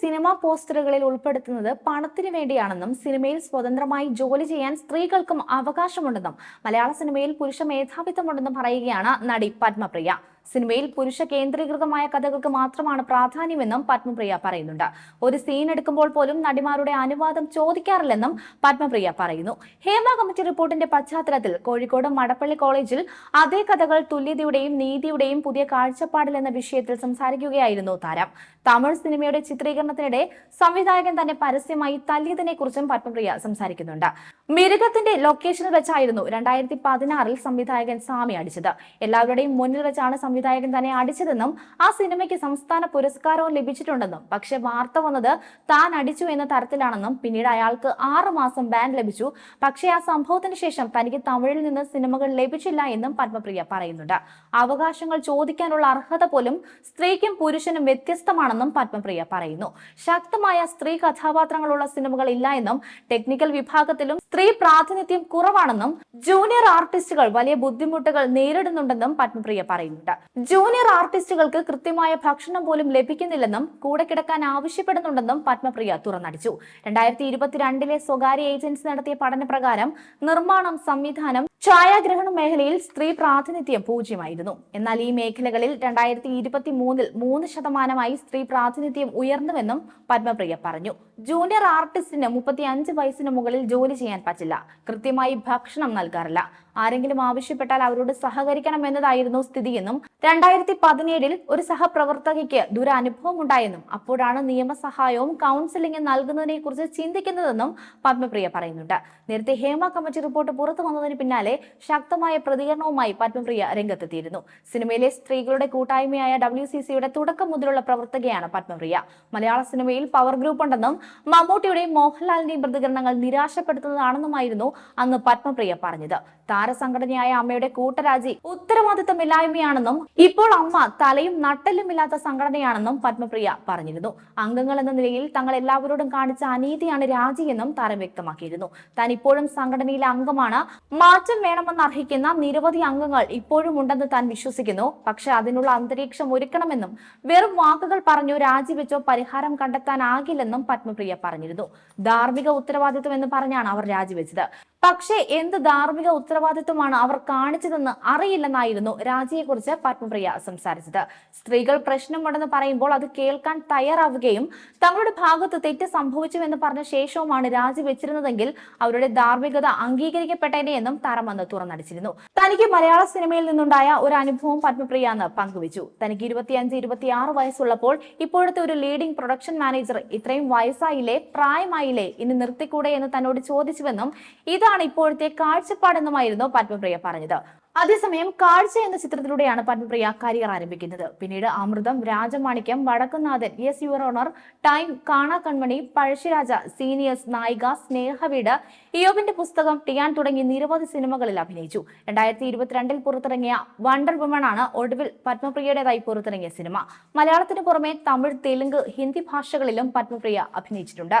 Cinema പോസ്റ്ററുകളിൽ ഉൾപ്പെടുത്തുന്നത് പണത്തിന് വേണ്ടിയാണെന്നും സിനിമയിൽ സ്വതന്ത്രമായി ജോലി ചെയ്യാൻ സ്ത്രീകൾക്കും അവകാശമുണ്ടെന്നും മലയാള സിനിമയിൽ പുരുഷ മേധാവിത്വമുണ്ടെന്നും പറയുകയാണ് നടി പത്മപ്രിയ. സിനിമയിൽ പുരുഷ കേന്ദ്രീകൃതമായ കഥകൾക്ക് മാത്രമാണ് പ്രാധാന്യമെന്നും പത്മപ്രിയ പറയുന്നുണ്ട്. ഒരു സീൻ എടുക്കുമ്പോൾ പോലും നടിമാരുടെ അനുവാദം ചോദിക്കാറില്ലെന്നും പത്മപ്രിയ പറയുന്നു. ഹേമ കമ്മിറ്റി റിപ്പോർട്ടിന്റെ പശ്ചാത്തലത്തിൽ കോഴിക്കോട് മടപ്പള്ളി കോളേജിൽ അതേ കഥകൾ തുല്യതയുടെയും നീതിയുടെയും പുതിയ കാഴ്ചപ്പാടിൽ എന്ന വിഷയത്തിൽ സംസാരിക്കുകയായിരുന്നു താരം. തമിഴ് സിനിമയുടെ ചിത്രീകരണത്തിനിടെ സംവിധായകൻ തന്നെ പരസ്യമായി തല്ലിയതിനെ കുറിച്ചും പത്മപ്രിയ സംസാരിക്കുന്നുണ്ട്. മിരുകത്തിന്റെ ലൊക്കേഷനിൽ വെച്ചായിരുന്നു രണ്ടായിരത്തി പതിനാറിൽ സംവിധായകൻ സ്വാമി അടിച്ചത്. എല്ലാവരുടെയും മുന്നിൽ വെച്ചാണ് സംവിധായകൻ തന്നെ അടിച്ചതെന്നും ആ സിനിമയ്ക്ക് സംസ്ഥാന പുരസ്കാരവും ലഭിച്ചിട്ടുണ്ടെന്നും. പക്ഷെ വാർത്ത വന്നത് താൻ അടിച്ചു എന്ന തരത്തിലാണെന്നും പിന്നീട് അയാൾക്ക് ആറ് മാസം ബാൻ ലഭിച്ചു. പക്ഷേ ആ സംഭവത്തിന് ശേഷം തനിക്ക് തമിഴിൽ നിന്ന് സിനിമകൾ ലഭിച്ചില്ല എന്നും പത്മപ്രിയ പറയുന്നുണ്ട്. അവകാശങ്ങൾ ചോദിക്കാനുള്ള അർഹത പോലും സ്ത്രീക്കും പുരുഷനും വ്യത്യസ്തമാണെന്നും പത്മപ്രിയ പറയുന്നു. ശക്തമായ സ്ത്രീ കഥാപാത്രങ്ങളുള്ള സിനിമകൾ ഇല്ല എന്നും ടെക്നിക്കൽ വിഭാഗത്തിലും സ്ത്രീ പ്രാതിനിധ്യം കുറവാണെന്നും ജൂനിയർ ആർട്ടിസ്റ്റുകൾ വലിയ ബുദ്ധിമുട്ടുകൾ നേരിടുന്നുണ്ടെന്നും പത്മപ്രിയ പറയുന്നുണ്ട്. ജൂനിയർ ആർട്ടിസ്റ്റുകൾക്ക് കൃത്യമായ ഭക്ഷണം പോലും ലഭിക്കുന്നില്ലെന്നും കൂടെ കിടക്കാൻ ആവശ്യപ്പെടുന്നുണ്ടെന്നും പത്മപ്രിയ തുറന്നടിച്ചു. രണ്ടായിരത്തി ഇരുപത്തിരണ്ടിലെ സ്വകാര്യ ഏജൻസി നടത്തിയ പഠനപ്രകാരം നിർമ്മാണം സംവിധാനം ഛായാഗ്രഹണ മേഖലയിൽ സ്ത്രീ പ്രാതിനിധ്യം പൂജ്യമായിരുന്നു. എന്നാൽ ഈ മേഖലകളിൽ രണ്ടായിരത്തി ഇരുപത്തി മൂന്നിൽ മൂന്ന് ശതമാനമായി സ്ത്രീ പ്രാതിനിധ്യം ഉയർന്നുവെന്നും പത്മപ്രിയ പറഞ്ഞു. ജൂനിയർ ആർട്ടിസ്റ്റിന് മുപ്പത്തി അഞ്ച് വയസ്സിന് മുകളിൽ ജോലി ചെയ്യാൻ പറ്റില്ല. കൃത്യമായി ഭക്ഷണം നൽകാറില്ല. ആരെങ്കിലും ആവശ്യപ്പെട്ടാൽ അവരോട് സഹകരിക്കണം എന്നതായിരുന്നു സ്ഥിതിയെന്നും രണ്ടായിരത്തി പതിനേഴിൽ ഒരു സഹപ്രവർത്തകയ്ക്ക് ദുരനുഭവം ഉണ്ടായെന്നും അപ്പോഴാണ് നിയമസഹായവും കൗൺസിലിംഗും നൽകുന്നതിനെ കുറിച്ച് ചിന്തിക്കുന്നതെന്നും പത്മപ്രിയ പറയുന്നുണ്ട്. നേരത്തെ ഹേമ കമ്മിറ്റി റിപ്പോർട്ട് പുറത്തു വന്നതിന് പിന്നാലെ ശക്തമായ പ്രതികരണവുമായി പത്മപ്രിയ രംഗത്തെത്തിയിരുന്നു. സിനിമയിലെ സ്ത്രീകളുടെ കൂട്ടായ്മയായ ഡബ്ല്യു സി സിയുടെ തുടക്കം മുതലുള്ള പ്രവർത്തകയാണ് പത്മപ്രിയ. മലയാള സിനിമയിൽ പവർ ഗ്രൂപ്പ് ഉണ്ടെന്നും മമ്മൂട്ടിയുടെയും മോഹൻലാലിന്റെയും പ്രതികരണങ്ങൾ നിരാശപ്പെടുത്തുന്നതാണെന്നുമായിരുന്നു അന്ന് പത്മപ്രിയ പറഞ്ഞത്. താരസംഘടനയായ അമ്മയുടെ കൂട്ടരാജി ഉത്തരവാദിത്തമില്ലായ്മയാണെന്നും ഇപ്പോൾ അമ്മ തലയും നട്ടലുമില്ലാത്ത സംഘടനയാണെന്നും പത്മപ്രിയ പറഞ്ഞിരുന്നു. അംഗങ്ങൾ എന്ന നിലയിൽ തങ്ങൾ എല്ലാവരോടും കാണിച്ച അനീതിയാണ് രാജിയെന്നും താരം വ്യക്തമാക്കിയിരുന്നു. താൻ ഇപ്പോഴും സംഘടനയിലെ അംഗമാണ്. മാറ്റം വേണമെന്ന് അർഹിക്കുന്ന നിരവധി അംഗങ്ങൾ ഇപ്പോഴും ഉണ്ടെന്ന് താൻ വിശ്വസിക്കുന്നു. പക്ഷെ അതിനുള്ള അന്തരീക്ഷം ഒരുക്കണമെന്നും വെറും വാക്കുകൾ പറഞ്ഞു രാജിവെച്ചോ പരിഹാരം കണ്ടെത്താനാകില്ലെന്നും പത്മപ്രിയ പറഞ്ഞിരുന്നു. ധാർമ്മിക ഉത്തരവാദിത്വം എന്ന് പറഞ്ഞാണ് അവർ രാജിവെച്ചത് പക്ഷേ എന്ത് ധാർമ്മിക ഉത്തരവാദിത്വമാണ് അവർ കാണിച്ചതെന്ന് അറിയില്ലെന്നായിരുന്നു രാജിയെക്കുറിച്ച് പത്മപ്രിയ സംസാരിച്ചത്. സ്ത്രീകൾ പ്രശ്നമുണ്ടെന്ന് പറയുമ്പോൾ അത് കേൾക്കാൻ തയ്യാറാവുകയും തങ്ങളുടെ ഭാഗത്ത് തെറ്റ് സംഭവിച്ചുവെന്ന് പറഞ്ഞ ശേഷവുമാണ് രാജി വെച്ചിരുന്നതെങ്കിൽ അവരുടെ ധാർമ്മികത അംഗീകരിക്കപ്പെട്ടേനെ എന്നും തരമെന്ന് തുറന്നടിച്ചിരുന്നു. തനിക്ക് മലയാള സിനിമയിൽ നിന്നുണ്ടായ ഒരു അനുഭവം പത്മപ്രിയ എന്ന് പങ്കുവച്ചു. തനിക്ക് ഇരുപത്തിയഞ്ച് ഇരുപത്തിയാറ് വയസ്സുള്ളപ്പോൾ ഇപ്പോഴത്തെ ഒരു ലീഡിംഗ് പ്രൊഡക്ഷൻ മാനേജർ ഇത്രയും വയസ്സായില്ലേ പ്രായമായില്ലേ ഇനി നിർത്തിക്കൂടെ എന്ന് തന്നോട് ചോദിച്ചുവെന്നും ഇതാണ് ഇപ്പോഴത്തെ കാഴ്ചപ്പാടെന്നുമായിരുന്നു പത്മപ്രിയ പറഞ്ഞത്. അതേസമയം കാഴ്ച എന്ന ചിത്രത്തിലൂടെയാണ് പത്മപ്രിയ കരിയർ ആരംഭിക്കുന്നത്. പിന്നീട് Amritham Rajamanikyam Vadakkunnathan yes your honour time Kana Kanmani Pazhassiraja seniors നായിക സ്നേഹവീട് ഇയോബിന്റെ പുസ്തകം ടിയാൻ തുടങ്ങി നിരവധി സിനിമകളിൽ അഭിനയിച്ചു. രണ്ടായിരത്തി ഇരുപത്തിരണ്ടിൽ പുറത്തിറങ്ങിയ വണ്ടർ വുമൺ ആണ് ഒടുവിൽ പത്മപ്രിയയുടേതായി പുറത്തിറങ്ങിയ സിനിമ. മലയാളത്തിന് പുറമെ തമിഴ് തെലുങ്ക് ഹിന്ദി ഭാഷകളിലും പത്മപ്രിയ അഭിനയിച്ചിട്ടുണ്ട്.